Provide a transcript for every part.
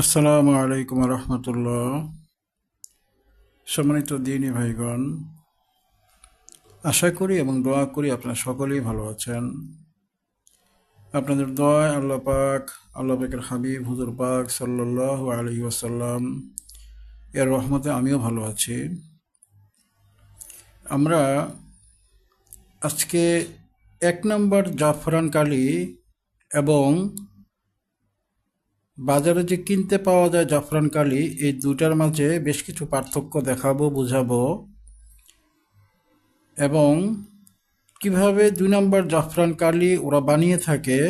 আসসালামু আলাইকুম রহমতুল্লাহ। সম্মানিত দিনী ভাইগণ, আশা করি এবং দোয়া করি আপনারা সকলেই ভালো আছেন। আপনাদের দোয়ায় আল্লাহ পাক, আল্লাহ পাকের হাবিব, হুজুর পাক সাল্লাহ আলী ওয়াসাল্লাম, এর রহমতে আমিও ভালো আছি। আমরা আজকে এক নম্বর জাফরান কালী এবং বাজারে যে কিনতে পাওয়া যায় জাফরান কালি, এই দুটার মাঝে বেশ কিছু পার্থক্য দেখাবো, বুঝাবো। এবং কীভাবে দুই নম্বর জাফরান কালি ওরা বানিয়ে থাকে,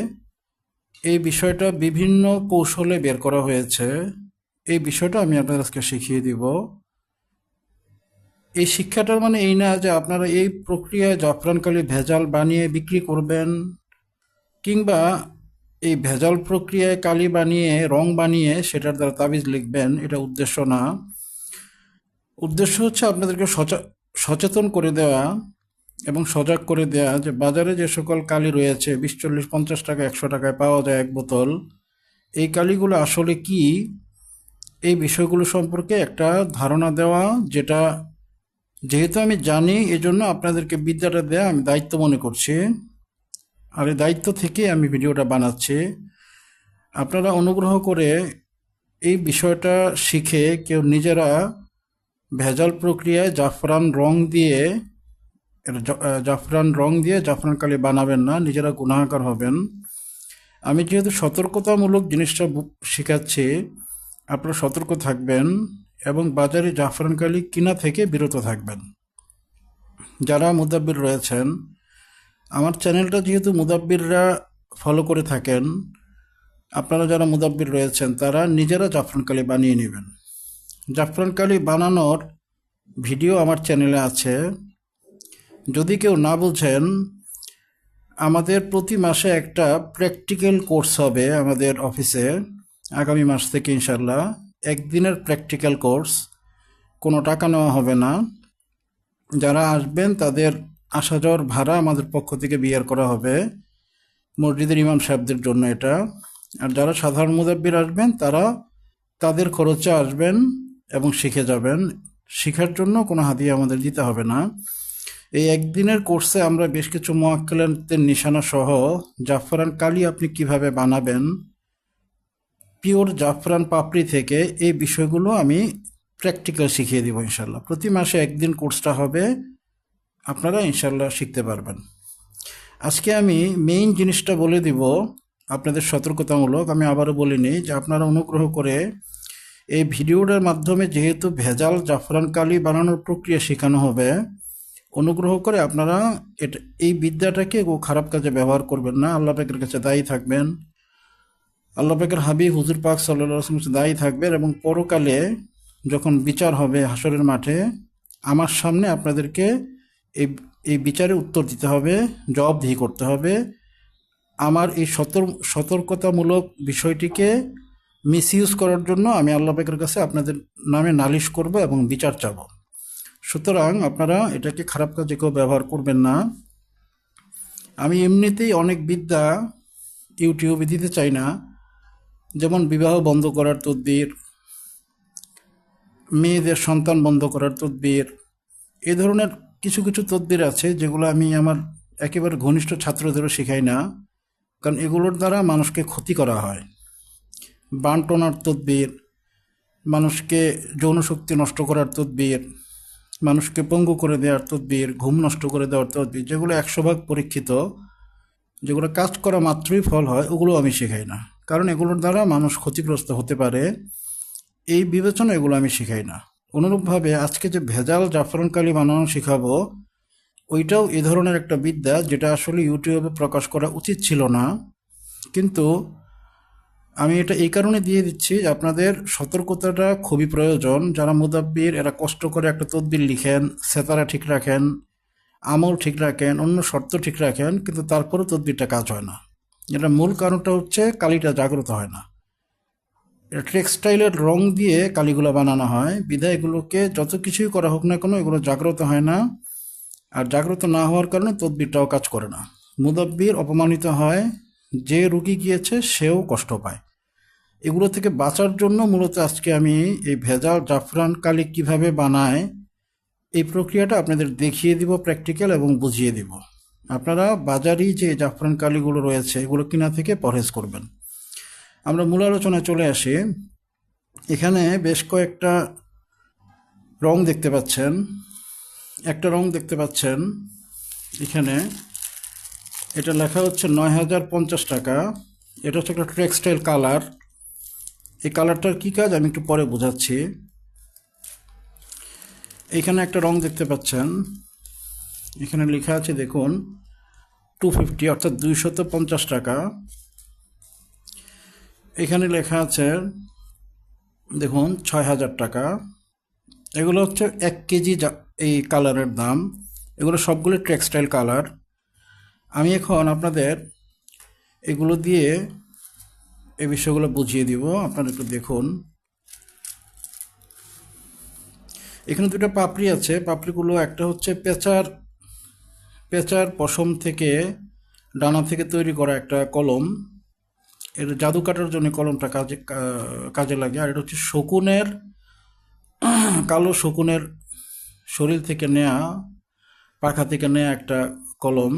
এই বিষয়টা বিভিন্ন কৌশলে বের করা হয়েছে। এই বিষয়টা আমি আপনাদের আজকে শিখিয়ে দিব। এই শিক্ষাটার মানে এই না যে আপনারা এই প্রক্রিয়ায় জাফরান কালি ভেজাল বানিয়ে বিক্রি করবেন, কিংবা এই ভেজাল প্রক্রিয়ায় কালি বানিয়ে, রং বানিয়ে সেটার দ্বারা তাবিজ লিখবেন, এটা উদ্দেশ্য না। উদ্দেশ্য হচ্ছে আপনাদেরকে সচা- সচেতন করে দেওয়া এবং সজাগ করে দেওয়া যে বাজারে যে সকল কালি রয়েছে, বিশ, চল্লিশ, পঞ্চাশ টাকা, একশো টাকায় পাওয়া যায় এক বোতল। এই কালিগুলো আসলে কি? এই বিষয়গুলো সম্পর্কে একটা ধারণা দেওয়া, যেটা যেহেতু আমি জানি, এজন্য আপনাদেরকে বিদ্যাটা দেওয়া আমি দায়িত্ব মনে করছি। আর এই দায়িত্ব থেকে আমি ভিডিওটা বানাচ্ছি। আপনারা অনুগ্রহ করে এই বিষয়টা শিখে কেউ নিজেরা ভেজাল প্রক্রিয়ায় জাফরান রং দিয়ে জাফরান রং দিয়ে জাফরান কালি বানাবেন না, নিজেরা গুণাকার হবেন। আমি যেহেতু সতর্কতামূলক জিনিসটা শেখাচ্ছি, আপনারা সতর্ক থাকবেন এবং বাজারে জাফরান কালি কিনা থেকে বিরত থাকবেন। যারা মুদাব্বির রয়েছেন আমার চ্যানেলটা যেহেতু মুদাব্বিররা ফলো করে থাকেন, আপনারা যারা মুদাব্বির রয়েছেন, তারা নিজেরা জাফরান কালি বানিয়ে নেবেন। জাফরান কালি বানানোর ভিডিও আমার চ্যানেলে আছে। যদি কেউ না বুঝেন, আমাদের প্রতি মাসে একটা প্র্যাকটিক্যাল কোর্স হবে আমাদের অফিসে আগামী মাস থেকে ইনশাল্লাহ একদিনের প্র্যাকটিক্যাল কোর্স কোনো টাকা নেওয়া হবে না। যারা আসবেন, তাদের আসা যাওয়ার ভাড়া আমাদের পক্ষ থেকে বিয়ার করা হবে। মসজিদের ইমাম সাহেবদের জন্য এটা। আর যারা সাধারণ মুদাব্বির আসবেন, তারা তাদের খরচে আসবেন এবং শিখে যাবেন। শিখার জন্য কোনো হাদিয়া আমাদের দিতে হবে না। এই একদিনের কোর্সে আমরা বেশ কিছু মোয়াক্কেলের নিশানা সহ জাফরান কালি আপনি কীভাবে বানাবেন, পিওর জাফরান পাপড়ি থেকে এই বিষয়গুলো আমি প্র্যাকটিক্যাল শিখিয়ে দিব ইনশাল্লাহ প্রতি মাসে একদিন কোর্সটা হবে। আপনারা ইনশাল্লাহ শিখতে পারবেন। আজকে আমি মেইন জিনিসটা বলে দিব, আপনাদের সতর্কতামূলক। আমি আবারও বলিনি যে আপনারা অনুগ্রহ করে এই ভিডিওটার মাধ্যমে যেহেতু ভেজাল জাফরান কালি বানানোর প্রক্রিয়া শেখানো হবে, অনুগ্রহ করে আপনারা এটা, এই বিদ্যাটাকে খারাপ কাজে ব্যবহার করবেন না। আল্লাহ পাকের কাছে দায়ী থাকবেন। আল্লাহ পাকের হাবি হুজুর পাক সাল্লাহ কাছে দায়ী থাকবেন এবং পরকালে যখন বিচার হবে হাসরের মাঠে, আমার সামনে আপনাদেরকে এই এই বিচারে উত্তর দিতে হবে, জবাবদিহি করতে হবে। আমার এই সতর, সতর্কতামূলক বিষয়টিকে মিসইউজ করার জন্য আমি আল্লাহ পাকের কাছে আপনাদের নামে নালিশ করব এবং বিচার চাবো। সুতরাং আপনারা এটাকে খারাপ কাজে কেউ ব্যবহার করবেন না। আমি এমনিতেই অনেক বিদ্যা ইউটিউবে দিতে চাই না। যেমন বিবাহ বন্ধ করার তদবির, মেয়েদের সন্তান বন্ধ করার তদবির, এ ধরনের কিছু কিছু তদবির আছে যেগুলো আমি আমার একেবারে ঘনিষ্ঠ ছাত্রদেরও শেখাই না, কারণ এগুলোর দ্বারা মানুষকে ক্ষতি করা হয়। বান্টনার তদবির, মানুষকে যৌনশক্তি নষ্ট করার তদবির, মানুষকে পঙ্গু করে দেওয়ার তদবির, ঘুম নষ্ট করে দেওয়ার তদবির, যেগুলো একশো ভাগ পরীক্ষিত, যেগুলো কাজ করা মাত্রই ফল হয়, ওগুলো আমি শেখাই না। কারণ এগুলোর দ্বারা মানুষ ক্ষতিগ্রস্ত হতে পারে, এই বিবেচনা এগুলো আমি শেখাই না। অনুরূপভাবে আজকে যে ভেজাল জাফরান কালি বানানো শেখাবো, ওইটাও এ ধরনের একটা বিদ্যা যেটা আসলে ইউটিউবে প্রকাশ করা উচিত ছিল না। কিন্তু আমি এটা এই কারণে দিয়ে দিচ্ছি যে আপনাদের সতর্কতাটা খুবই প্রয়োজন। যারা মুদাব্বির, এরা কষ্ট করে একটা তদবির লিখেন, সেতারা ঠিক রাখেন, আমল ঠিক রাখেন, অন্য শর্ত ঠিক রাখেন, কিন্তু তারপরেও তদবিরটা কাজ হয় না। এটা মূল কারণটা হচ্ছে কালিটা জাগ্রত হয় না। টেক্সটাইলের রং দিয়ে কালিগুলো বানানো হয়। বিধায় এগুলোকে যত কিছুই করা হোক না কেন, এগুলো জাগ্রত হয় না। আর জাগ্রত না হওয়ার কারণে তদবিরটাও কাজ করে না। মুদব্বির অপমানিত হয়, যে রুগী গিয়েছে সেও কষ্ট পায়। এগুলো থেকে বাঁচার জন্য মূলত আজকে আমি এই ভেজাল জাফরান কালি কীভাবে বানায়, এই প্রক্রিয়াটা আপনাদের দেখিয়ে দিব প্র্যাকটিক্যাল এবং বুঝিয়ে দিব। আপনারা বাজারি যে জাফরান কালিগুলো রয়েছে, এগুলো কিনা থেকে পরহেজ করবেন। আমরা মূল আলোচনায় চলে আসি। এখানে বেশ কয়েকটা রং দেখতে পাচ্ছেন। একটা রং দেখতে পাচ্ছেন এখানে। এটা লেখা হচ্ছে নয় হাজার পঞ্চাশ টাকা। এটা হচ্ছে একটা টেক্সটাইল কালার এই কালারটার কী কাজ? আমি একটু পরে বোঝাচ্ছি। এখানে একটা রং দেখতে পাচ্ছেন। এখানে লেখা আছে, দেখুন টু ফিফটি অর্থাৎ দুইশত পঞ্চাশ টাকা। এখানে লেখা আছে, দেখুন ছয় হাজার টাকা। এগুলো হচ্ছে এক কেজি এই কালারের দাম। এগুলো সবগুলো টেক্সটাইল কালার। আমি এখন আপনাদের এগুলো দিয়ে এই বিষয়গুলো বুঝিয়ে দিব। আপনারা একটু দেখুন। এখানে দুটো পাপড়ি আছে। পাপড়িগুলো একটা হচ্ছে পেঁচার পেঁচার পশম থেকে ডানা থেকে তৈরি করা একটা কলম। এর জাদু কাটার জন্য কলমটা কাজে কাজে লাগে। আর এটা হচ্ছে শকুনের, কালো শকুনের শরীর থেকে নেয়া, পাখা থেকে নেয়া একটা কলম।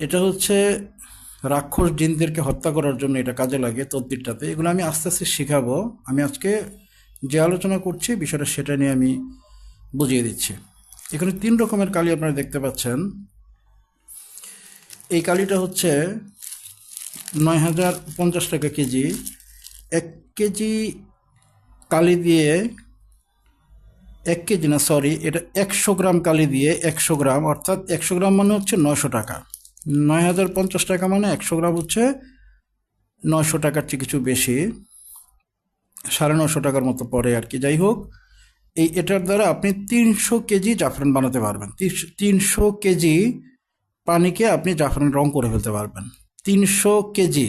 এটা হচ্ছে রাক্ষস জিনদেরকে হত্যা করার জন্য এটা কাজে লাগে তদ্বিরটাতে। এগুলো আমি আস্তে আস্তে শেখাবো। আমি আজকে যে আলোচনা করছি, বিষয়টা সেটা নিয়ে আমি বুঝিয়ে দিচ্ছি। এখানে তিন রকমের কালি আপনারা দেখতে পাচ্ছেন। এই কালিটা হচ্ছে নয় হাজার পঞ্চাশ টাকা কেজি, এক কেজি কালি দিয়ে, এক কেজি না সরি এটা একশো গ্রাম কালি দিয়ে একশো গ্রাম, অর্থাৎ একশো গ্রাম মানে হচ্ছে নয়শো টাকা। নয় হাজার পঞ্চাশ টাকা মানে একশো গ্রাম হচ্ছে নয়শো টাকার চেয়ে কিছু বেশি, সাড়ে নশো টাকার মতো পড়ে আর কি। যাই হোক, এই এটার দ্বারা আপনি তিনশো কেজি জাফরান বানাতে পারবেন। তিনশো কেজি পানিকে আপনি জাফরান রং করে ফেলতে পারবেন। তিনশো কেজি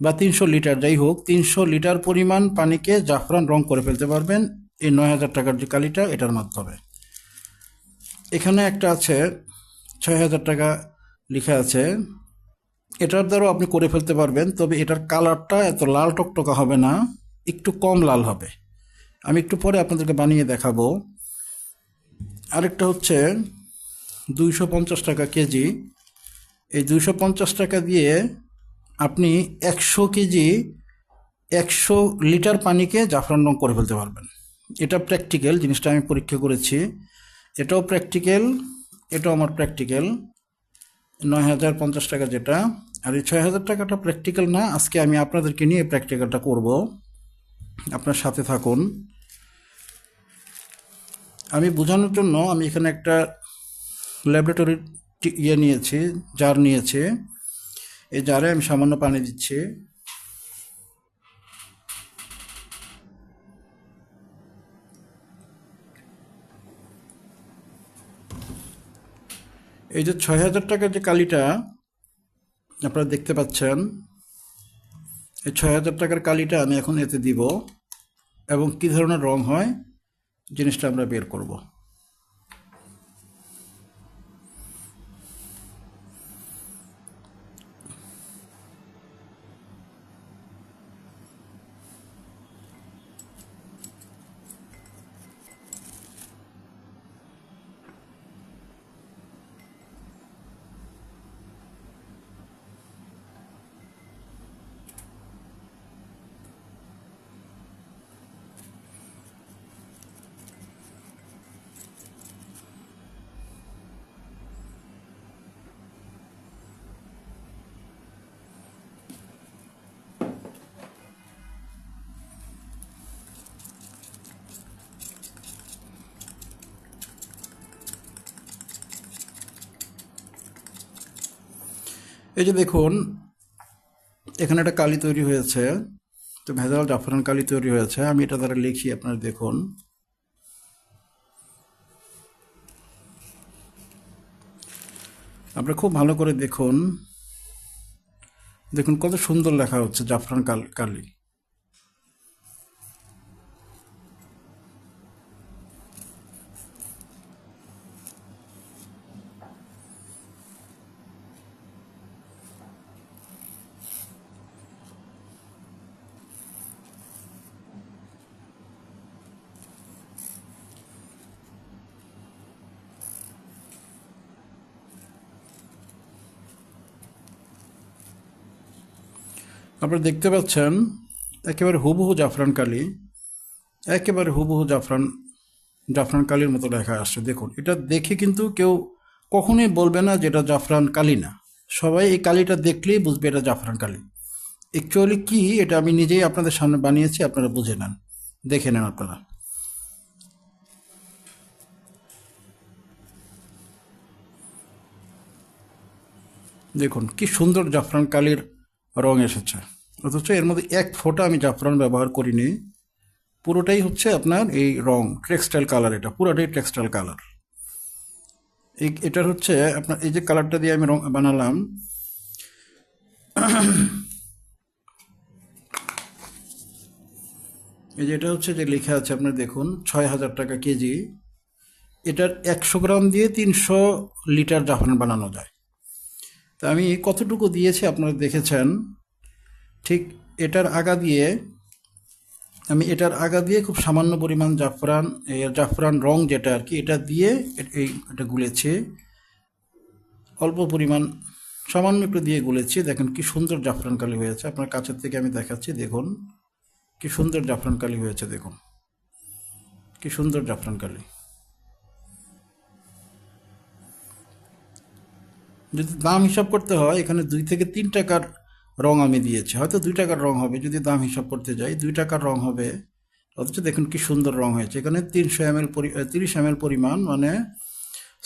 বা তিনশো লিটার, যাই হোক, তিনশো লিটার পরিমাণ পানিকে জাফরান রং করে ফেলতে পারবেন। এই নয় হাজার টাকার যে কালিটা, এটার মাধ্যমে। এখানে একটা আছে, ছয় হাজার টাকা লেখা আছে। এটার দ্বারাও আপনি করে ফেলতে পারবেন, তবে এটার কালারটা এত লাল টকটকা হবে না, একটু কম লাল হবে। আমি একটু পরে আপনাদেরকে বানিয়ে দেখাবো। আরেকটা হচ্ছে দুইশো পঞ্চাশ টাকা কেজি এই দুশো পঞ্চাশ টাকা দিয়ে আপনি একশো কেজি, একশো লিটার পানিকে জাফরান রং করে ফেলতে পারবেন। এটা প্র্যাকটিক্যাল জিনিসটা আমি পরীক্ষা করেছি। এটাও প্র্যাকটিক্যাল এটাও আমার প্র্যাকটিক্যাল নয় হাজার পঞ্চাশ টাকা যেটা। আর এই ছয় হাজার টাকাটা প্র্যাকটিক্যাল না, আজকে আমি আপনাদেরকে নিয়ে প্র্যাকটিক্যালটা করব। আপনার সাথে থাকুন। আমি বোঝানোর জন্য আমি এখানে একটা ল্যাবরেটরি ইয়ে নিয়েছি, জার নিয়েছি, এই জারে আমি সামান্য পানি দিচ্ছি। এই যে ছয় হাজার টাকার যে কালিটা, আপনারা দেখতে পাচ্ছেন, এই ছয় হাজার টাকার কালিটা আমি এখন এতে দিব এবং কী ধরনের রং হয়, জিনিসটা আমরা বের করব। এই যে দেখুন, এখানে একটা কালি তৈরি হয়েছে। তো ভেজাল জাফরান কালি তৈরি হয়েছে। আমি এটা দ্বারা লিখি, আপনারা দেখুন। আপনারা খুব ভালো করে দেখুন। দেখুন কত সুন্দর লেখা হচ্ছে জাফরান কাল, কালি। আপনারা দেখতে পাচ্ছেন, একেবারে হুবহু জাফরান কালি, একেবারে হুবহু জাফরান জাফরান কালির মতো লেখা আসছে, দেখুন। এটা দেখে কিন্তু কেউ কখনোই বলবে না যে এটা জাফরান কালি না। সবাই এই কালিটা দেখলেই বুঝবে এটা জাফরান কালি। অ্যাকচুয়ালি কি, এটা আমি নিজেই আপনাদের সামনে বানিয়েছি, আপনারা বুঝে নেন। দেখে নেন আপনারা। দেখুন, কি সুন্দর জাফরান কালির রং এসেছে। অথচ এর মধ্যে এক ফোঁটা আমি জাফরান ব্যবহার করিনি। পুরোটাই হচ্ছে আপনার এই রং টেক্সটাইল কালার এটা, পুরোটাই টেক্সটাইল কালার এই, এটার হচ্ছে আপনার, এই যে কালারটা দিয়ে আমি রং বানালাম, এই যে এটা হচ্ছে যে লেখা আছে আপনার দেখুন, ছয় হাজার টাকা কেজি। এটার একশো গ্রাম দিয়ে তিনশো লিটার জাফরান বানানো যায়। তা আমি কতটুকু দিয়েছি আপনারা দেখেছেন। ঠিক এটার আগা দিয়ে, আমি এটার আগা দিয়ে খুব সামান্য পরিমাণ জাফরান জাফরান রং যেটা আর কি, এটা দিয়ে এই এটা গুলেছি। অল্প পরিমাণ, সামান্য একটু দিয়ে গুলেছি। দেখেন কি সুন্দর জাফরান কালি হয়েছে। আপনার কাছের থেকে আমি দেখাচ্ছি, দেখুন। কি সুন্দর জাফরান কালি হয়েছে, দেখুন। কি সুন্দর জাফরান কালি। যদি দাম হিসাব করতে হয়, এখানে দুই থেকে তিন টাকার রং আমি দিয়েছি। হয়তো দুই টাকার রং হবে, যদি দাম হিসাব করতে যাই, দুই টাকার রং হবে। অথচ দেখুন কি সুন্দর রং হয়েছে। এখানে তিনশো এম এল তিরিশ এম পরিমাণ মানে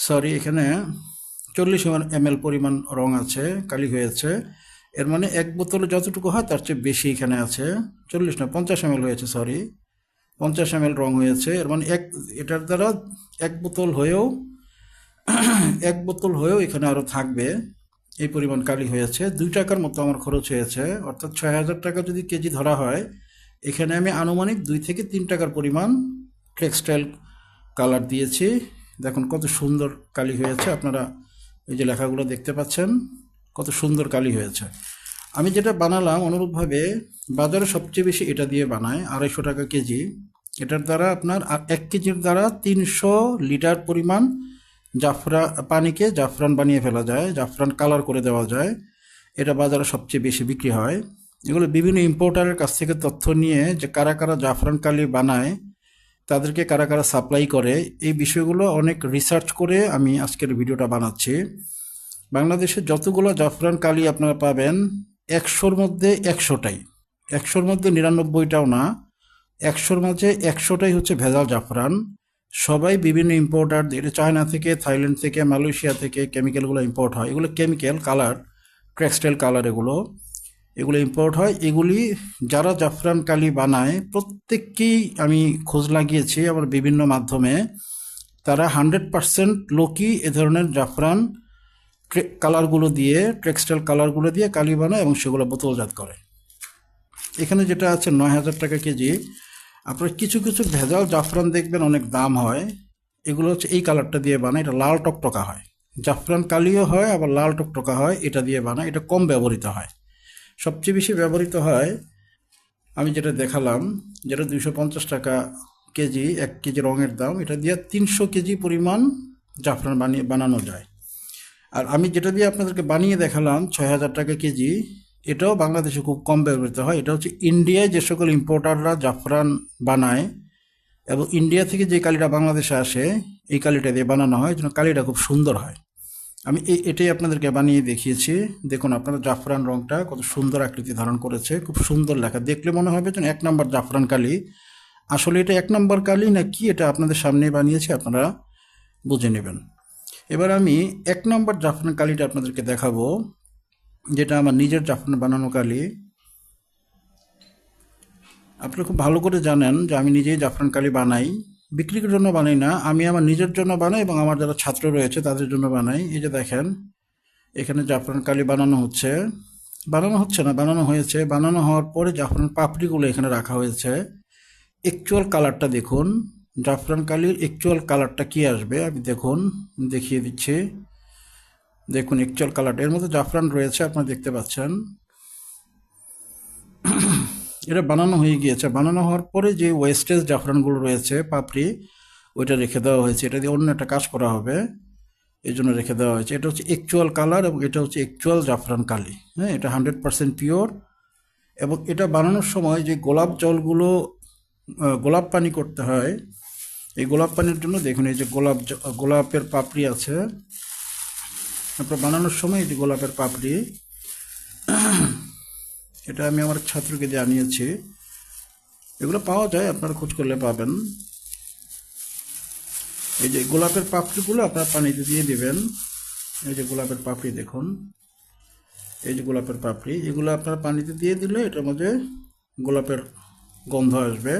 সরি এখানে চল্লিশ এম এল পরিমাণ রং আছে, কালি হয়েছে। এর মানে এক বোতলে যতটুকু হয়, তার চেয়ে বেশি এখানে আছে। চল্লিশ না, পঞ্চাশ এম হয়েছে সরি পঞ্চাশ এম রং হয়েছে। এর মানে এক, এটার দ্বারা এক বোতল হয়েও এক বোতল হয়েও এখানে আরও থাকবে। এই পরিমাণ কালি হয়েছে। দুই টাকার মতো আমার খরচ হয়েছে। অর্থাৎ ছয় হাজার টাকা যদি কেজি ধরা হয়, এখানে আমি আনুমানিক দুই থেকে তিন টাকার পরিমাণ টেক্সটাইল কালার দিয়েছি। দেখুন, কত সুন্দর কালি হয়েছে। আপনারা এই যে লেখাগুলো দেখতে পাচ্ছেন, কত সুন্দর কালি হয়েছে। আমি যেটা বানালাম অনুরূপভাবে, বাজারে সবচেয়ে বেশি এটা দিয়ে বানায়, আড়াইশো টাকা কেজি। এটার দ্বারা আপনার এক কেজির দ্বারা তিনশো লিটার পরিমাণ জাফরা পানিকে জাফরান বানিয়ে ফেলা যায়, জাফরান কালার করে দেওয়া যায়। এটা বাজারে সবচেয়ে বেশি বিক্রি হয়। এগুলো বিভিন্ন ইম্পোর্টারের কাছ থেকে তথ্য নিয়ে যে কারা কারা জাফরান কালি বানায়, তাদেরকে কারা কারা সাপ্লাই করে, এই বিষয়গুলো অনেক রিসার্চ করে আমি আজকের ভিডিওটা বানাচ্ছি। বাংলাদেশে যতগুলো জাফরান কালি আপনারা পাবেন, একশোর মধ্যে একশোটাই। একশোর মধ্যে নিরানব্বইটাও না, একশোর মাঝে একশোটাই হচ্ছে ভেজাল জাফরান। সবাই বিভিন্ন ইম্পোর্টার এটা চায়না থেকে থাইল্যান্ড থেকে মালয়েশিয়া থেকে কেমিক্যালগুলো ইম্পোর্ট হয়। এগুলো কেমিক্যাল কালার টেক্সটাইল কালার এগুলো এগুলো ইম্পোর্ট হয়। এগুলি যারা জাফরান কালি বানায়, প্রত্যেককেই আমি খোঁজ লাগিয়েছি আমার বিভিন্ন মাধ্যমে। তারা হান্ড্রেড পারসেন্ট লোকই এ ধরনের জাফরান কালারগুলো দিয়ে টেক্সটাইল কালারগুলো দিয়ে কালি বানায় এবং সেগুলো বোতলজাত করে। এখানে যেটা আছে নয় হাজার টাকা কেজি। আপনার কিছু কিছু ভেজাল জাফরান দেখবেন অনেক দাম হয়। এগুলো হচ্ছে এই কালারটা দিয়ে বানায়, এটা লাল টকটকা হয়। জাফরান কালিও হয়, আবার লাল টকটকা হয়, এটা দিয়ে বানায়, এটা কম ব্যবহৃত হয়। সবচেয়ে বেশি ব্যবহৃত হয়, আমি যেটা দেখালাম, যেটা দুইশো পঞ্চাশ টাকা কেজি, এক কেজি রঙের দাম, এটা দিয়ে তিনশো কেজি পরিমাণ জাফরান বানিয়ে বানানো যায়। আর আমি যেটা দিয়ে আপনাদেরকে বানিয়ে দেখালাম, ছয় হাজার টাকা কেজি এটাও বাংলাদেশে খুব কম ব্যবহৃত হয়। এটা হচ্ছে ইন্ডিয়ায় যে সকল ইম্পোর্টাররা জাফরান বানায় এবং ইন্ডিয়া থেকে যে কালিটা বাংলাদেশে আসে, এই কালিটা দিয়ে বানানো হয় যেন কালিটা খুব সুন্দর হয়। আমি এটাই আপনাদেরকে বানিয়ে দেখিয়েছি। দেখুন, আপনারা জাফরান রংটা কত সুন্দর আকৃতি ধারণ করেছে, খুব সুন্দর লেখা। দেখলে মনে হবে যেন এক নম্বর জাফরান কালি। আসলে এটা এক নম্বর কালি না কি এটা আপনাদের সামনে বানিয়েছি, আপনারা বুঝে নেবেন। এবার আমি এক নম্বর জাফরান কালিটা আপনাদেরকে দেখাবো। যেটা আমার নিজের জাফরান বানানো কালি, আপনি খুব ভালো করে জানেন যে আমি নিজেই জাফরান কালি বানাই, বিক্রির জন্য বানাই না, আমি আমার নিজের জন্য বানাই এবং আমার যারা ছাত্র রয়েছে তাদের জন্য বানাই। এই যে দেখেন, এখানে জাফরান কালি বানানো হচ্ছে। বানানো হচ্ছে না, বানানো হয়েছে। বানানো হওয়ার পরে জাফরান পাপড়িগুলো এখানে রাখা হয়েছে। অ্যাকচুয়াল কালারটা দেখুন। জাফরান কালির অ্যাকচুয়াল কালারটা কি আসবে? আমি দেখুন, দেখিয়ে দিচ্ছি। দেখুন একচুয়াল কালারটা এর মধ্যে জাফরান রয়েছে, আপনারা দেখতে পাচ্ছেন। এটা বানানো হয়ে গিয়েছে। বানানো হওয়ার পরে যে ওয়েস্টেজ জাফরানগুলো রয়েছে, পাপড়ি, ওইটা রেখে দেওয়া হয়েছে। এটা দিয়ে অন্য একটা কাজ করা হবে। এই জন্য রেখে দেওয়া হয়েছে। এটা হচ্ছে অ্যাকচুয়াল কালার এবং এটা হচ্ছে অ্যাকচুয়াল জাফরান কালি। হ্যাঁ এটা হান্ড্রেড পার্সেন্ট পিওর এবং এটা বানানোর সময় যে গোলাপ জলগুলো গোলাপ পানি করতে হয়, এই গোলাপ পানির জন্য দেখুন, এই যে গোলাপ গোলাপের পাপড়ি আছে। আপনার বানানোর সময় যে গোলাপের পাপড়ি, এটা আমি আমার ছাত্রকে জানিয়েছি এগুলো পাওয়া যায়, আপনারা খোঁজ করলে পাবেন। এই যে গোলাপের পাপড়িগুলো আপনারা পানিতে দিয়ে দেবেন। এই যে গোলাপের পাপড়ি দেখুন। এই যে গোলাপের পাপড়ি, এগুলো আপনারা পানিতে দিয়ে দিলে এটার মধ্যে গোলাপের গন্ধ আসবে।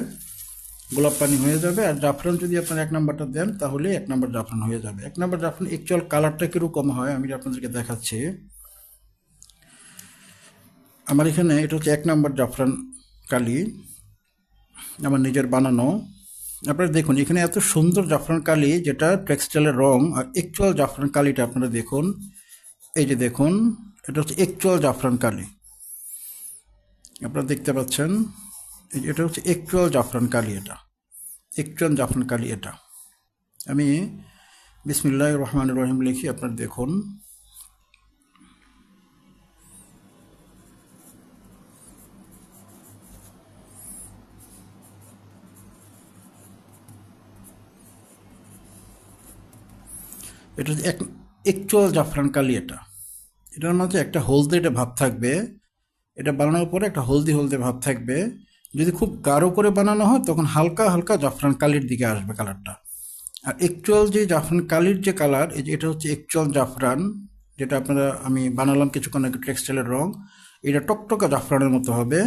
গোলাপ পানি হয়ে যাবে আর জাফরান যদি আপনার এক নাম্বারটা দেন, তাহলে এক নাম্বার জাফরান হয়ে যাবে। এক নাম্বার জাফরান অ্যাকচুয়াল কালারটা কীরকম হয়, আমি আপনাদেরকে দেখাচ্ছি। আমার এখানে এটা হচ্ছে এক নাম্বার জাফরান কালি, আমার নিজের বানানো। আপনারা দেখুন, এখানে এত সুন্দর জাফরান কালি, যেটা টেক্সটাইলের রং, আর অ্যাকচুয়াল জাফরান কালিটা আপনারা দেখুন। এই যে দেখুন, এটা হচ্ছে অ্যাকচুয়াল জাফরান কালি। আপনারা দেখতে পাচ্ছেন। এটা হচ্ছে একচুয়াল জাফরান কালি এটা। অ্যাকচুয়াল জাফরান কালি এটা। আমি বিসমিল্লাহ রহমান রহিম লিখি, আপনার দেখুন। এটা এক অ্যাকচুয়াল জাফরান কালি এটা। এটার মাঝে একটা হলদে এটা ভাব থাকবে। এটা বানানোর পরে একটা হলদি হলদে ভাব থাকবে। যদি খুব গাঢ় করে বানানো হয়, তখন হালকা হালকা জাফরান কালির দিকে আসবে কালারটা। আর অ্যাকচুয়াল যে জাফরান কালির যে কালার, এই যে এটা হচ্ছে অ্যাকচুয়াল জাফরান, যেটা আপনারা, আমি বানালাম কিছুক্ষণ আগে টেক্সটাইলের রং, এটা টকটকা জাফরানের মতো হবে।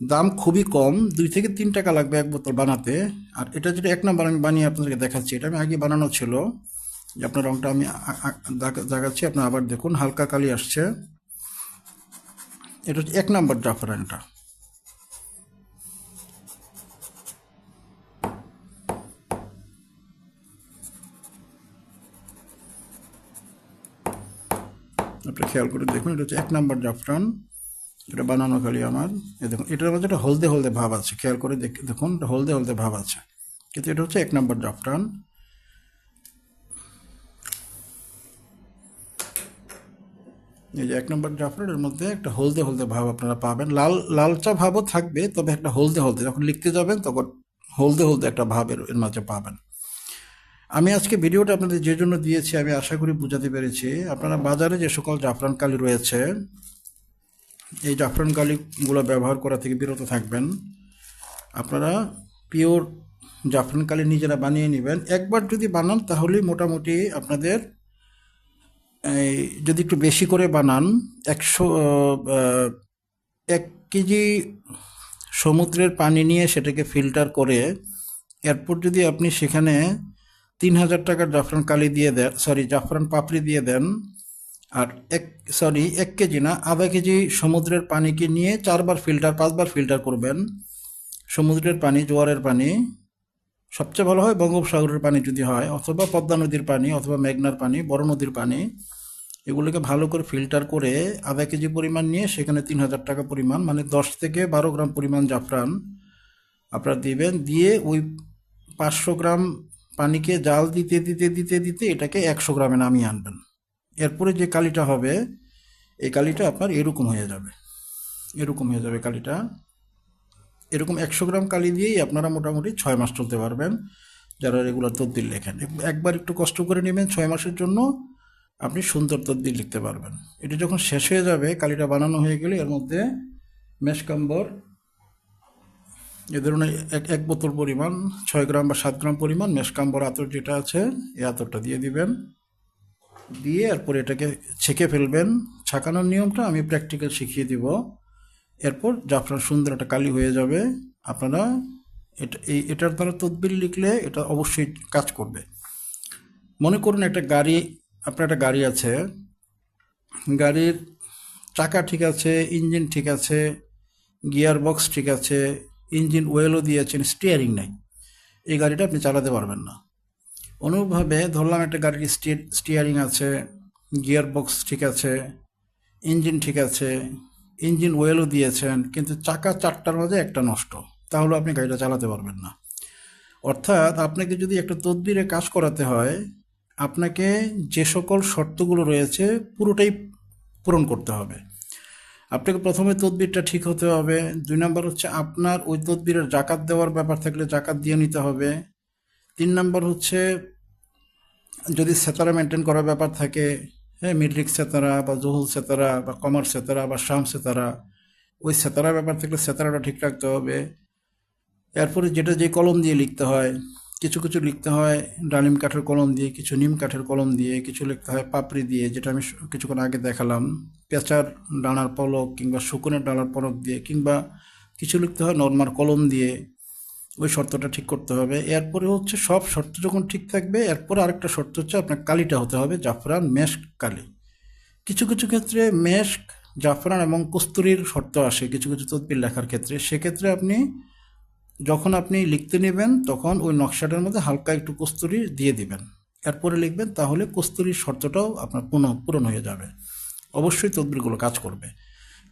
দাম খুবই কম, দুই থেকে তিন টাকা লাগবে এক বোতল বানাতে। আর এটা যেটা এক নম্বর আমি বানিয়ে আপনাদেরকে দেখাচ্ছি, এটা আমি আগে বানানো ছিল। যে আপনার রংটা আমি দাগাচ্ছি আপনার আবার দেখুন, হালকা কালি আসছে। এটা হচ্ছে এক নম্বর জাফরান আপনি খেয়াল করে দেখুন, এটা হচ্ছে এক নম্বর জাফরান, এটা বানানো খালি আমার। এই দেখুন, এটার মধ্যে একটা হলদে হলদে ভাব আছে, খেয়াল করে দেখ- দেখুন হলদে হলদে ভাব আছে। কিন্তু এটা হচ্ছে এক নম্বর জাফরান। এই যে এক নম্বর জাফরানের মধ্যে একটা হলদে হলদে ভাব আপনারা পাবেন। লাল, লালচা ভাবও থাকবে, তবে একটা হলদে হলদে, যখন লিখতে যাবেন, তখন হলদে হলদে একটা ভাব এর মাঝে পাবেন। আমি আজকে ভিডিওটা আপনাদের যে জন্য দিয়েছি, আমি আশা করি বুঝাতে পেরেছি। আপনারা বাজারে যে সকল জাফরান কালি রয়েছে, এই জাফরান কালিগুলো ব্যবহার করা থেকে বিরত থাকবেন। আপনারা পিওর জাফরান কালি নিজেরা বানিয়ে নেবেন। একবার যদি বানান তাহলেই মোটামুটি আপনাদের এই যদি একটু বেশি করে বানান, একশো এক কেজি সমুদ্রের পানি নিয়ে সেটাকে ফিল্টার করে, এরপর যদি আপনি সেখানে তিন হাজার টাকার জাফরান কালি দিয়ে দেন সরি জাফরান পাপড়ি দিয়ে দেন, আর এক সরি এক কেজি না, আধা কেজি সমুদ্রের পানিকে নিয়ে চারবার ফিল্টার পাঁচবার ফিল্টার করবেন। সমুদ্রের পানি, জোয়ারের পানি, সবচেয়ে ভালো হয় বঙ্গোপসাগরের পানি যদি হয়, অথবা পদ্মা নদীর পানি, অথবা মেঘনার পানি, বড় নদীর পানি, এগুলোকে ভালো করে ফিল্টার করে আধা কেজি পরিমাণ নিয়ে সেখানে তিন হাজার টাকা পরিমাণ মানে দশ থেকে বারো গ্রাম পরিমাণ জাফরান আপনারা দিবেন। দিয়ে ওই পাঁচশো গ্রাম পানিকে জাল দিতে দিতে দিতে দিতে এটাকে একশো গ্রামে নামিয়ে আনবেন। এরপরে যে কালিটা হবে, এই কালিটা আপনার এরকম হয়ে যাবে। এরকম হয়ে যাবে কালিটা। এরকম একশো গ্রাম কালি দিয়েই আপনারা মোটামুটি ছয় মাস চলতে পারবেন। যারা রেগুলার তদ্বির লেখেন। একবার একটু কষ্ট করে নেবেন ছয় মাসের জন্য, আপনি সুন্দর তদ্বির লিখতে পারবেন। এটা যখন শেষ হয়ে যাবে, কালিটা বানানো হয়ে গেলে এর মধ্যে মেশকাম্বর এ ধরনের এক এক বোতল পরিমাণ, ছয় গ্রাম বা সাত গ্রাম পরিমাণ মেশকাম্বর আতর যেটা আছে, এই আতরটা দিয়ে দিবেন। দিয়ে এরপর এটাকে ছেঁকে ফেলবেন। ছাকানোর নিয়মটা আমি প্র্যাকটিক্যাল শিখিয়ে দিব। এরপর জাফরান সুন্দর একটা কালি হয়ে যাবে, আপনারা এটা, এই, এটার দ্বারা তদবির লিখলে এটা অবশ্যই কাজ করবে। মনে করুন একটা গাড়ি, আপনার একটা গাড়ি আছে। গাড়ির চাকা ঠিক আছে, ইঞ্জিন ঠিক আছে গিয়ার বক্স ঠিক আছে ইঞ্জিন ওয়েলও দিয়েছেন স্টিয়ারিং নাই। এই গাড়িটা আপনি চালাতে পারবেন না। অনুরূপভাবে ধরলাম একটা গাড়ির স্টিয়ারিং আছে গিয়ার বক্স ঠিক আছে ইঞ্জিন ঠিক আছে ইঞ্জিন ওয়েলও দিয়েছেন, কিন্তু চাকা চারটার মাঝে একটা নষ্ট। তাহলে আপনি গাড়িটা চালাতে পারবেন না। অর্থাৎ আপনাকে যদি একটা তদবিরে কাজ করাতে হয়, আপনাকে যে সকল শর্তগুলো রয়েছে পুরোটাই পূরণ করতে হবে। আপনাকে প্রথমে তদবিরটা ঠিক হতে হবে। দুই নম্বর হচ্ছে আপনার ওই তদবিরের জাকাত দেওয়ার ব্যাপার থাকলে জাকাত দিয়ে নিতে হবে। তিন নম্বর হচ্ছে যদি সেতারা মেনটেন করার ব্যাপার থাকে হ্যাঁ মিডরিক সেতারা বা জহুল সেতারা বা কমার সেতারা বা শাম সেতারা, ওই সেতারার ব্যাপার থাকলে সেতারাটা ঠিক রাখতে হবে। এরপরে যেটা যে কলম দিয়ে লিখতে হয় কিছু কিছু লিখতে হয়, ডালিম কাঠের কলম দিয়ে, কিছু নিম কাঠের কলম দিয়ে, কিছু লিখতে হয় পাপড়ি দিয়ে, যেটা আমি কিছুক্ষণ আগে দেখালাম। পেঁচার ডানার পলক কিংবা শুকনের ডানার পলক দিয়ে কিংবা কিছু লিখতে হয় নর্মাল কলম দিয়ে। ওই শর্তটা ঠিক করতে হবে। এরপরে হচ্ছে সব শর্ত যখন ঠিক থাকবে, এরপরে আরেকটা শর্ত হচ্ছে আপনার কালিটা হতে হবে, জাফরান, মেশক, কালি। কিছু কিছু ক্ষেত্রে মেশক, জাফরান এবং কস্তুরির শর্ত আসে, কিছু কিছু তদবির লেখার ক্ষেত্রে। সেক্ষেত্রে আপনি যখন আপনি লিখতে নেবেন, তখন ওই নকশাটার মধ্যে হালকা একটু কস্তুরি দিয়ে দিবেন। এরপরে লিখবেন, তাহলে কস্তুরির শর্তটাও আপনার পূর্ণ পূরণ হয়ে যাবে। অবশ্যই তদবিরগুলো কাজ করবে।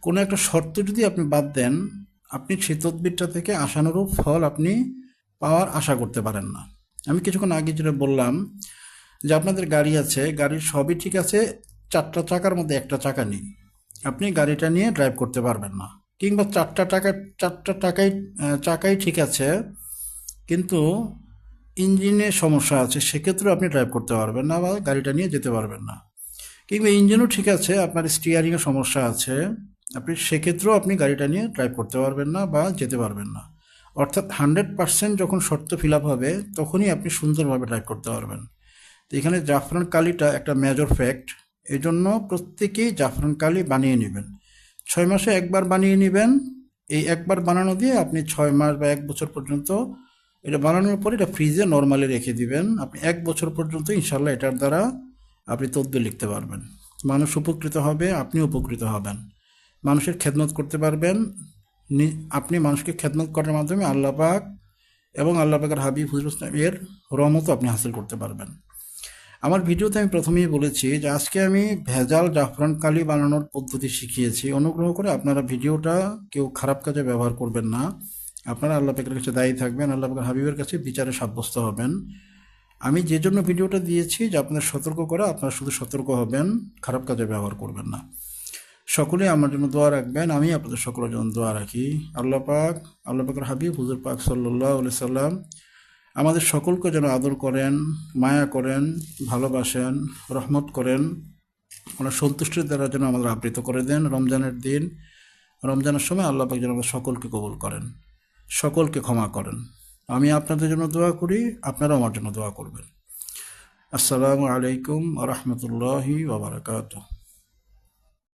কোনো একটা শর্ত যদি আপনি বাদ দেন, আপনি সেই তদবিরটা থেকে আশানুরূপ ফল আপনি পাওয়ার আশা করতে পারেন না। আমি কিছুক্ষণ আগে যেটা বললাম, যে আপনাদের গাড়ি আছে, গাড়ির সবই ঠিক আছে, চারটা চাকার মধ্যে একটা চাকা নেই। আপনি গাড়িটা নিয়ে ড্রাইভ করতে পারবেন না। কিংবা চারটা টাকা, চারটা টাকাই চাকাই ঠিক আছে, কিন্তু ইঞ্জিনে সমস্যা আছে, সেক্ষেত্রেও আপনি ড্রাইভ করতে পারবেন না বা গাড়িটা নিয়ে যেতে পারবেন না। কিংবা ইঞ্জিনও ঠিক আছে, আপনার স্টিয়ারিংয়ে সমস্যা আছে, আপনি সেক্ষেত্রেও আপনি গাড়িটা নিয়ে ড্রাইভ করতে পারবেন না বা যেতে পারবেন না। অর্থাৎ হান্ড্রেড পার্সেন্ট যখন শর্ত ফিল আপ হবে, তখনই আপনি সুন্দরভাবে ড্রাইভ করতে পারবেন। তো এখানে জাফরান কালিটা একটা মেজর ফ্যাক্ট এই জন্য প্রত্যেকেই জাফরান কালি বানিয়ে নেবেন। ছয় মাসে একবার বানিয়ে নেবেন। এই একবার বানানো দিয়ে আপনি ছয় মাস বা এক বছর পর্যন্ত এটা বানানোর পর এটা ফ্রিজে নর্মালি রেখে দিবেন। আপনি এক বছর পর্যন্ত ইনশাল্লাহ এটার দ্বারা আপনি তদ্বির লিখতে পারবেন। মানুষ উপকৃত হবে, আপনি উপকৃত হবেন। মানুষের খেদমত করতে পারবেন। আপনি মানুষকে খেদমত করার মাধ্যমে আল্লাহ পাক এবং আল্লাহ পাকের হাবিব হুজুর ইসলাম এর রহমতও আপনি হাসিল করতে পারবেন। আমার ভিডিওতে আমি প্রথমেই বলেছি যে আজকে আমি ভেজাল জাফরান কালি বানানোর পদ্ধতি শিখিয়েছি। অনুগ্রহ করে আপনারা ভিডিওটা কেউ খারাপ কাজে ব্যবহার করবেন না। আপনারা আল্লাহ পাকের কাছে দায়ী থাকবেন, আল্লাহ পাকের হাবিবের কাছে বিচারে সাব্যস্ত হবেন। আমি যে জন্য ভিডিওটা দিয়েছি যে আপনার সতর্ক করা, আপনারা শুধু সতর্ক হবেন, খারাপ কাজে ব্যবহার করবেন না। সকলে আমার জন্য দোয়া রাখবেন, আমি আপনাদের সকলের জন্য দোয়া রাখি। আল্লাহ পাক, আল্লাহ পাকের হাবিব হুজুর পাক সাল্লাহ সাল্লাম আমাদের সকলকে যেন আদর করেন, মায়া করেন, ভালোবাসেন, রহমত করেন। ওনার সন্তুষ্টির দ্বারা যেন আমাদের আবৃত করে দেন রমজানের দিন। রমজানের সময় আল্লাহ যেন আমাদের সকলকে কবুল করেন, সকলকে ক্ষমা করেন। আমি আপনাদের জন্য দোয়া করি, আপনারাও আমার জন্য দোয়া করবেন। আসসালামু আলাইকুম রহমতুল্লাহি ওবরাকাতুহ